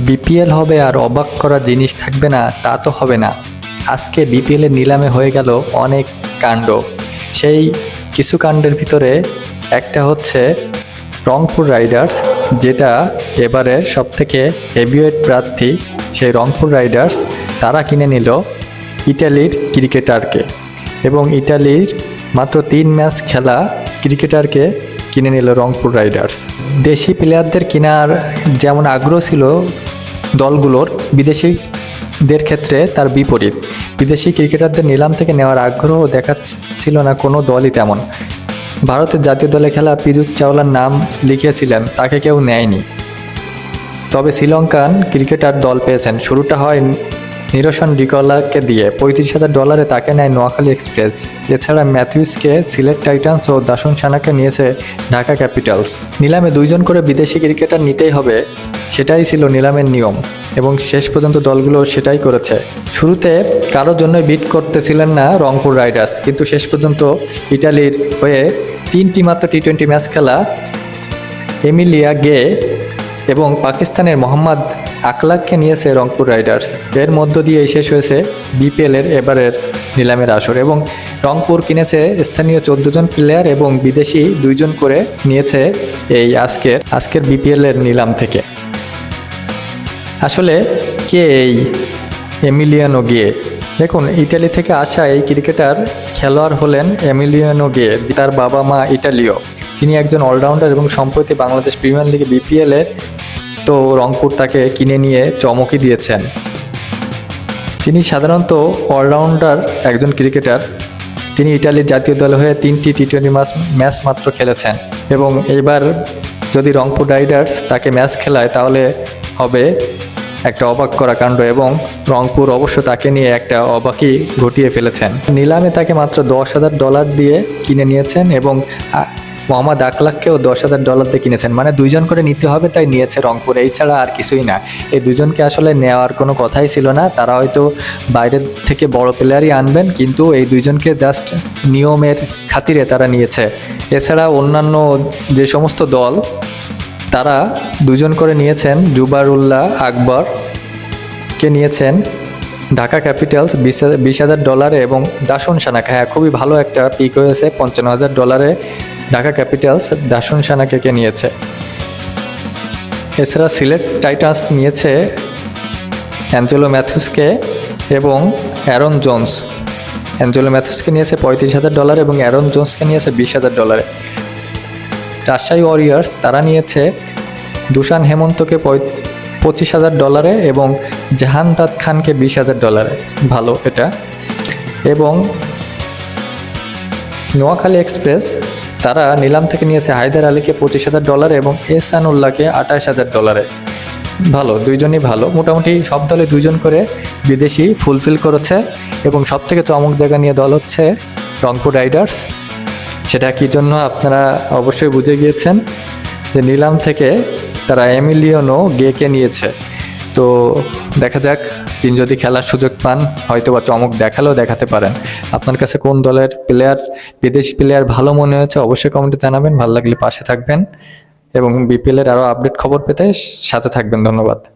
BPL হবে আর অবাক করা জিনিস থাকবে না, তা তো হবে না। আজকে বিপিএলের নিলামে হয়ে গেল অনেক কাণ্ড। সেই কিছু কাণ্ডের ভিতরে একটা হচ্ছে রংপুর রাইডার্স, যেটা এবারের সবথেকে হেভিওয়েট প্রার্থী সেই রংপুর রাইডার্স, তারা কিনে নিল ইটালির ক্রিকেটারকে। এবং ইটালির মাত্র তিন ম্যাচ খেলা ক্রিকেটারকে কিনে নিল রংপুর রাইডার্স। দেশি প্লেয়ারদের কেনার যেমন আগ্রহ ছিল দলগুলোর, বিদেশিদের ক্ষেত্রে তার বিপরীত। বিদেশি ক্রিকেটারদের নিলাম থেকে নেওয়ার আগ্রহ দেখাচ্ছিল না কোনো দলই তেমন। ভারতের জাতীয় দলে খেলা পিজুত চাওলার নাম লিখিয়েছিলেন, তাকে কেউ নেয়নি। তবে শ্রীলঙ্কান ক্রিকেটার দল পেয়েছেন। শুরুটা হয় নিরসন ডিকলাকে দিয়ে পঁয়ত্রিশ হাজার ডলারে তাকে নেয় নোয়াখালী এক্সপ্রেস। এছাড়া ম্যাথিউসকে সিলেট টাইটান্স ও দাসন সানাকে নিয়েছে ঢাকা ক্যাপিটালস। নিলামে দুইজন করে বিদেশি ক্রিকেটার নিতেই হবে, সেটাই ছিল নিলামের নিয়ম। এবং শেষ পর্যন্ত দলগুলো সেটাই করেছে। শুরুতে কারোর জন্য বিট করতেছিলেন না রংপুর রাইডার্স, কিন্তু শেষ পর্যন্ত ইটালির হয়ে তিনটি মাত্র টি টোয়েন্টি ম্যাচ খেলা এমিলিয়া গে এবং পাকিস্তানের মোহাম্মদ আকলাককে নিয়েছে রংপুর রাইডার্স। এর মধ্য দিয়ে শেষ হয়েছে বিপিএলের এবারের নিলামের আসর এবং রংপুর কিনেছে স্থানীয় চোদ্দ জন প্লেয়ার এবং বিদেশি দুইজন করে নিয়েছে এই আজকের আজকের বিপিএলের নিলাম থেকে। আসলে কে এই এমিলিয়ানো গিয়ে দেখুন, ইটালি থেকে আসা এই ক্রিকেটার খেলোয়াড় হলেন এমিলিয়ানো গে, তার বাবা মা ইটালীয়। তিনি একজন অলরাউন্ডার এবং সম্প্রতি বাংলাদেশ প্রিমিয়ার লিগে বিপিএলের তো রংপুর তাকে কিনে নিয়ে চমকই দিয়েছেন। তিনি সাধারণত অলরাউন্ডার একজন ক্রিকেটার তিনি ইটালির জাতীয় দল হয়ে তিনটি টি টোয়েন্টি ম্যাচ ম্যাচ মাত্র খেলেছেন এবং এইবার যদি রংপুর রাইডার্স তাকে ম্যাচ খেলায় তাহলে হবে একটা অবাক করা কাণ্ড এবং রংপুর অবশ্য তাকে নিয়ে একটা অবাকই ঘটিয়ে ফেলেছেন। নিলামে তাকে মাত্র দশ হাজার ডলার দিয়ে কিনে নিয়েছেন এবং মোহাম্মদ আকলাককেও দশ হাজার ডলার দিয়ে কিনেছেন। মানে দুইজন করে নিতে হবে, তাই নিয়েছে রংপুর। এই ছাড়া আর কিছুই না। এই দুজনকে আসলে নেওয়ার কোনো কথাই ছিল না। তারা হয়তো বাইরের থেকে বড় প্লেয়ারই আনবেন, কিন্তু এই দুইজনকে জাস্ট নিয়মের খাতিরে তারা নিয়েছে। এছাড়া অন্যান্য যে সমস্ত দল, তারা দুজন করে নিয়েছেন। জুবারুল্লাহ আকবর কে নিয়েছেন ঢাকা ক্যাপিটালস, বিশ বিশ হাজার ডলারে এবং দাসন সানাকে। হ্যাঁ খুবই ভালো একটা পিক হয়েছে। পঞ্চান্ন হাজার ডলারে ঢাকা ক্যাপিটালস দাসন সানাকে কে নিয়েছে? এছাড়া সিলেট টাইটান্স নিয়েছে অ্যাঞ্জেলো ম্যাথুসকে এবং অ্যারন জোন্স। অ্যাঞ্জেলো ম্যাথুসকে নিয়েছে পঁয়ত্রিশ হাজার ডলার এবং অ্যারন জোন্সকে নিয়েছে বিশ হাজার ডলারে। রাজশাহী ওয়ারিয়ার্স তারা নিয়েছে দুশান হেমন্তকে পঁচিশ হাজার ডলারে এবং জাহানদাদ খানকে বিশ হাজার ডলারে। ভালো এটা। এবং নোয়াখালী এক্সপ্রেস তারা নিলাম থেকে নিয়েছে হায়দার আলীকে পঁচিশ হাজার ডলারে এবং এসানুল্লাহকে আঠাশ হাজার ডলারে ভালো, দুইজনই ভালো। মোটামুটি সব দলে দুইজন করে বিদেশি ফুলফিল করেছে এবং সব থেকে চমক জায়গা নিয়ে দল হচ্ছে রংপুর রাইডার্স। সেটা কি জন্য আপনারা অবশ্যই বুঝে গিয়েছেন যে নিলাম থেকে তারা এমিলিয়নো গেকে নিয়েছে। তো দেখা যাক, তিনি যদি খেলার সুযোগ পান হয়তো বা চমক দেখালেও দেখাতে পারেন। আপনার কাছে কোন দলের প্লেয়ার বিদেশি প্লেয়ার ভালো মনে হয়েছে, অবশ্যই কমেন্টে জানাবেন। ভালো লাগলে পাশে থাকবেন। এবং বিপিএলের আরও আপডেট খবর পেতে সাথে থাকবেন। ধন্যবাদ।